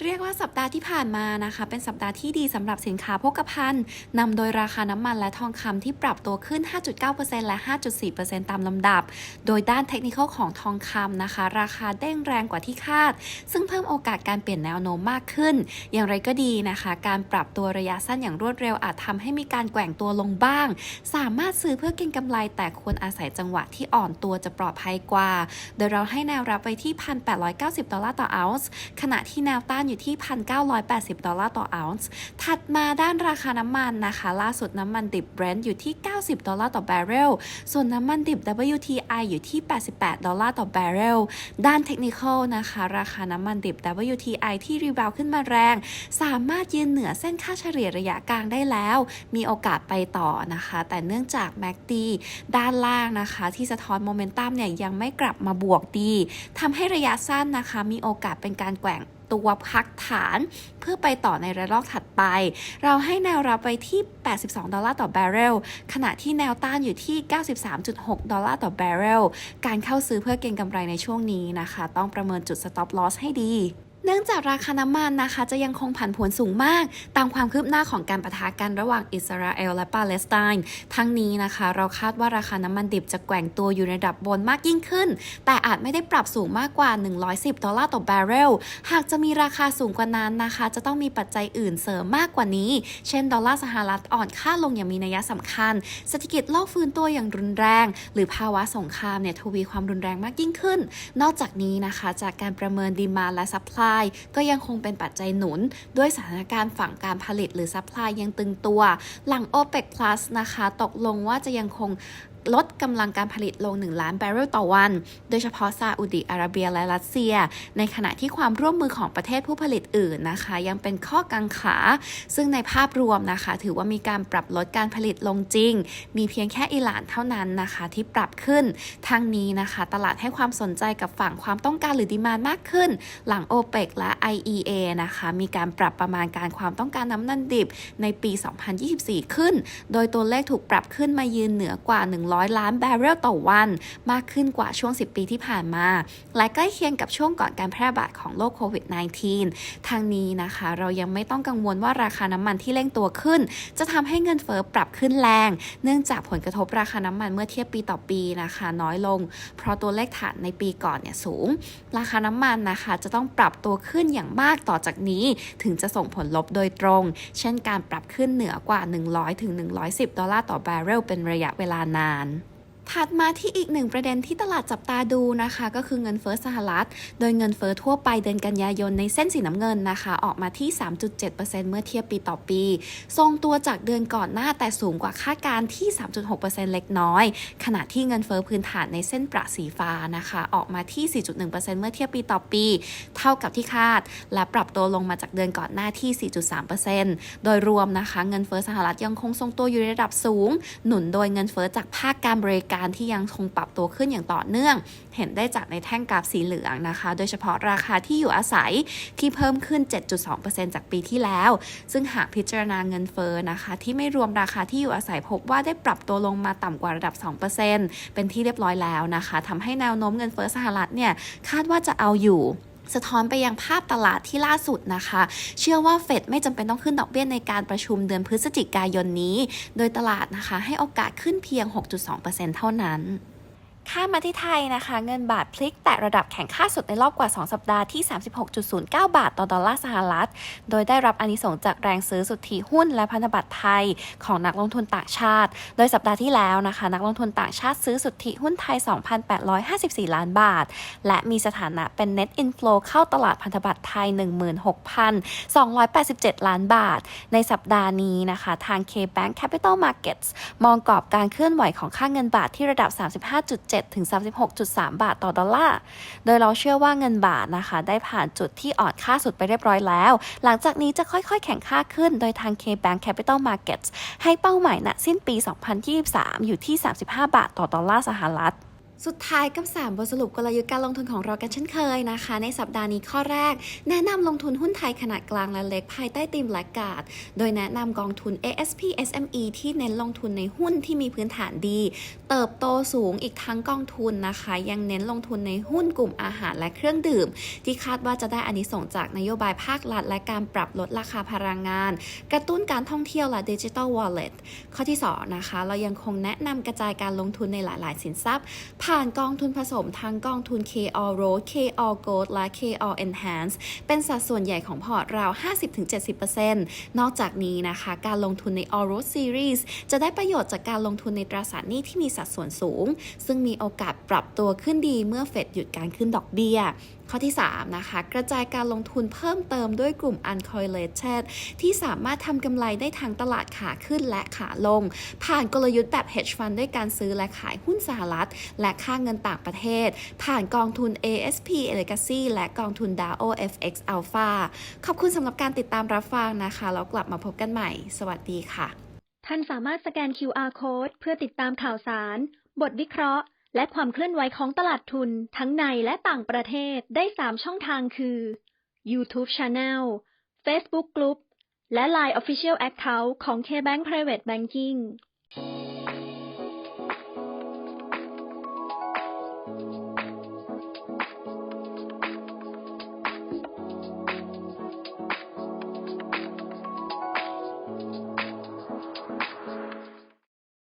เรียกว่าสัปดาห์ที่ผ่านมานะคะ เป็นสัปดาห์ที่ดีสำหรับสินค้าโภคภัณฑ์นำโดยราคาน้ำมันและทองคำที่ปรับตัวขึ้น 5.9%และ 5.4%ตามลำดับ โดยด้านเทคนิคของทองคำนะคะ ราคาเด้งแรงกว่าที่คาด ซึ่งเพิ่มโอกาสการเปลี่ยนแนวโน้มมากขึ้น อย่างไรก็ดีนะคะ การปรับตัวระยะสั้นอย่างรวดเร็วอาจทำให้มีการแกว่งตัวลงบ้าง สามารถซื้อเพื่อเก็งกำไร แต่ควรอาศัยจังหวะที่อ่อนตัวจะปลอดภัยกว่า โดยเราให้แนวรับไว้ที่ 1,890 ดอลลาร์ต่อออนซ์ขณะที่แนวต้านอยู่ที่ 1,980 ดอลลาร์ต่อออนซ์ ถัดมาด้านราคาน้ำมันนะคะ ล่าสุดน้ำมันดิบ Brent อยู่ที่ 90 ดอลลาร์ต่อแบเรล ส่วนน้ำมันดิบ WTI อยู่ที่ 88 ดอลลาร์ต่อแบเรล ด้านเทคนิคอลนะคะ ราคาน้ำมันดิบ WTI ที่รีบาวขึ้นมาแรง สามารถยืนเหนือเส้นค่าเฉลี่ยระยะกลางได้แล้ว มีโอกาสไปต่อนะคะ แต่เนื่องจาก MACD ด้านล่างนะคะ ที่สะท้อนโมเมนตัมเนี่ยยังไม่กลับมาบวกดีทำให้ระยะสั้นนะคะ มีโอกาสเป็นการแกว่ง ตัวพักฐาน เพื่อไปต่อในระลอกถัดไป เราให้แนวรับไปที่ 82 ดอลลาร์ต่อแบเรล ขณะที่แนวต้านอยู่ที่ 93.6 ดอลลาร์ต่อแบเรล การเข้าซื้อเพื่อเก็งกำไรในช่วงนี้นะคะ ต้องประเมินจุด stop loss ให้ดี เนื่องจากราคาน้ำมันนะคะจะยังคงผันผวนสูงมาก ตามความคืบหน้าของการประทะกันระหว่างอิสราเอลและปาเลสไตน์ทั้งนี้นะคะ เราคาดว่าราคาน้ำมันดิบจะแกว่งตัวอยู่ในระดับบนมากยิ่งขึ้น แต่อาจไม่ได้ปรับสูงมากกว่า 110 ดอลลาร์ต่อแบเรล หากจะมีราคาสูงกว่านั้นนะคะ จะต้องมีปัจจัยอื่นเสริมมากกว่านี้ เช่น ดอลลาร์สหรัฐอ่อนค่าลงอย่างมีนัยสำคัญ เศรษฐกิจโลกฟื้นตัวอย่างรุนแรง หรือภาวะสงครามเนี่ยทวีความรุนแรงมากยิ่งขึ้น นอกจากนี้นะคะ จากการประเมินดีมาและซัพพลายก็ยังคงเป็นปัจจัยหนุน ด้วยสถานการณ์ฝั่งการผลิตหรือซัพพลายยังตึงตัว หลัง OPEC Plus นะคะ ตกลงว่าจะยังคง ลดกำลังการผลิตลง 1 ล้านบาร์เรลต่อวัน โดยเฉพาะซาอุดิอาระเบียและรัสเซีย ในขณะที่ความร่วมมือของประเทศผู้ผลิตอื่นนะคะ ยังเป็นข้อกังขา ซึ่งในภาพรวมนะคะ ถือว่ามีการปรับลดการผลิตลงจริง มีเพียงแค่อิหร่านเท่านั้นนะคะ ที่ปรับขึ้นทั้งนี้นะคะ ตลาดให้ความสนใจกับฝั่งความต้องการหรือดีมานมากขึ้น หลัง OPEC และ IEA นะคะ มีการปรับประมาณการความต้องการน้ำมันดิบในปี 2024 ขึ้น โดยตัวเลขถูกปรับขึ้นมายืนเหนือกว่า1 100 ล้านบาร์เรลต่อวัน มากขึ้นกว่าช่วง 10 ปีที่ผ่านมา และใกล้เคียงกับช่วงก่อนการแพร่ระบาดของโรคโควิด -19 ทางนี้นะคะ เรายังไม่ต้องกังวลว่าราคาน้ำมันที่เร่งตัวขึ้น จะทำให้เงินเฟ้อปรับขึ้นแรง เนื่องจากผลกระทบราคาน้ำมันเมื่อเทียบปีต่อปีนะคะ น้อยลง เพราะตัวเลขฐานในปีก่อนเนี่ยสูง ราคาน้ำมันนะคะจะต้องปรับตัวขึ้นอย่างมากต่อจากนี้ ถึงจะส่งผลลบโดยตรง เช่นการปรับขึ้นเหนือกว่า 100ถึง110 ดอลลาร์ต่อบาร์เรลเป็นระยะเวลานานาน ถัดมาที่อีกหนึ่งประเด็นที่ตลาดจับตาดูนะคะ ก็คือเงินเฟ้อสหรัฐ โดยเงินเฟ้อทั่วไปเดือนกันยายนในเส้นสีน้ำเงินนะคะ ออกมาที่ 3.7%เมื่อเทียบปีต่อปี ทรงตัวจากเดือนก่อนหน้าแต่สูงกว่าคาดการที่ 3.6%เล็กน้อย ขณะที่เงินเฟ้อพื้นฐานในเส้นประสีฟ้านะคะ ออกมาที่ 4.1%เมื่อเทียบปีต่อปี เท่ากับที่คาด และปรับตัวลงมาจากเดือนก่อนหน้าที่ 4.3%โดยรวมนะคะ เงินเฟ้อสหรัฐยังคงทรงตัวอยู่ในระดับสูง หนุนโดยเงินเฟ้อจากภาคการบริการที่ยังคงปรับตัวขึ้นอย่างต่อเนื่อง เห็นได้จากในแท่งกราฟสีเหลืองนะคะ โดยเฉพาะราคาที่อยู่อาศัยที่เพิ่มขึ้น 7.2%จากปีที่แล้ว ซึ่งหากพิจารณาเงินเฟ้อนะคะ ที่ไม่รวมราคาที่อยู่อาศัยพบว่าได้ปรับตัวลงมาต่ำกว่าระดับ 2%เป็นที่เรียบร้อยแล้วนะคะทำให้แนวโน้มเงินเฟ้อสหรัฐเนี่ยคาดว่าจะเอาอยู่ สะท้อนไปยังภาพตลาดที่ล่าสุดนะคะ เชื่อว่าเฟดไม่จำเป็นต้องขึ้นดอกเบี้ยในการประชุมเดือนพฤศจิกายนนี้ โดยตลาดนะคะให้โอกาสขึ้นเพียง 6.2%เท่านั้น ข้ามาที่ไทยนะคะ เงินบาทพลิกแตะระดับแข็งค่าสุดในรอบกว่า 2 สัปดาห์ที่ 36.09 บาทต่อดอลลาร์สหรัฐ โดยได้รับอนิสงจากแรงซื้อสุทธิหุ้นและพันธบัตรไทยของนักลงทุนต่างชาติ โดยสัปดาห์ที่แล้วนะคะ นักลงทุนต่างชาติซื้อสุทธิหุ้นไทย 2,854 ล้านบาท และมีสถานะเป็น net inflow เข้าตลาดพันธบัตรไทย 16,287 ล้านบาท ในสัปดาห์นี้นะคะทาง K-Bank Capital Markets มองกรอบการเคลื่อนไหวของค่าเงินบาทที่ระดับ 35.7ถึง36.3 บาทต่อดอลลาร์ โดยเราเชื่อว่าเงินบาทนะคะ ได้ผ่านจุดที่อ่อนค่าสุดไปเรียบร้อยแล้ว หลังจากนี้จะค่อยๆ แข็งค่าขึ้น โดยทาง K-Bank Capital Markets ให้เป้าหมายณสิ้นปี 2023 อยู่ที่ 35 บาทต่อดอลลาร์สหรัฐ สุดท้ายกับ 3 บทสรุปกลยุทธ์การลงทุนของเรากันเช่นเคยนะคะ ในสัปดาห์นี้ข้อแรก แนะนำลงทุนหุ้นไทยขนาดกลางและเล็กภายใต้ธีมแลกการ์ดโดยแนะนำกองทุน ASP SME ที่เน้นลงทุนในหุ้นที่มีพื้นฐานดี เติบโตสูงอีกทั้งกองทุนนะคะ ยังเน้นลงทุนในหุ้นกลุ่มอาหารและเครื่องดื่ม ที่คาดว่าจะได้อานิสงจากนโยบายภาครัฐและการปรับลดราคาพลังงาน กระตุ้นการท่องเที่ยวและดิจิทัลวอลเล็ตข้อที่สองนะคะเรายังคงแนะนำกระจายการลงทุนในหลาย ๆ สินทรัพย์ผ่านกองทุนผสมทั้งกองทุน KR Road KR Gold และ KR Enhance เป็นสัดส่วนใหญ่ของพอร์ตราว 50-70%นอกจากนี้นะคะ การลงทุนใน All Road Series จะได้ประโยชน์จากการลงทุนในตราสารหนี้ที่มีสัดส่วนสูง ซึ่งมีโอกาสปรับตัวขึ้นดีเมื่อเฟดหยุดการขึ้นดอกเบี้ย ข้อที่ 3 นะคะ กระจายการลงทุนเพิ่มเติมด้วยกลุ่ม uncorrelated ที่สามารถทำกำไรได้ทั้งตลาดขาขึ้นและขาลง ผ่านกลยุทธ์แบบ hedge fund ด้วยการซื้อและขายหุ้นสหรัฐ และค่าเงินต่างประเทศ ผ่านกองทุน ASP Legacy และกองทุน DAO FX Alpha ขอบคุณสำหรับการติดตามรับฟังนะคะ แล้วกลับมาพบกันใหม่ สวัสดีค่ะ ท่านสามารถสแกน QR Code เพื่อติดตามข่าวสาร บทวิเคราะห์ และความเคลื่อนไหวของตลาดทุนทั้งในและต่างประเทศได้ 3 ช่องทางคือ YouTube Channel Facebook Group และ Line Official Account ของ KBank Private Banking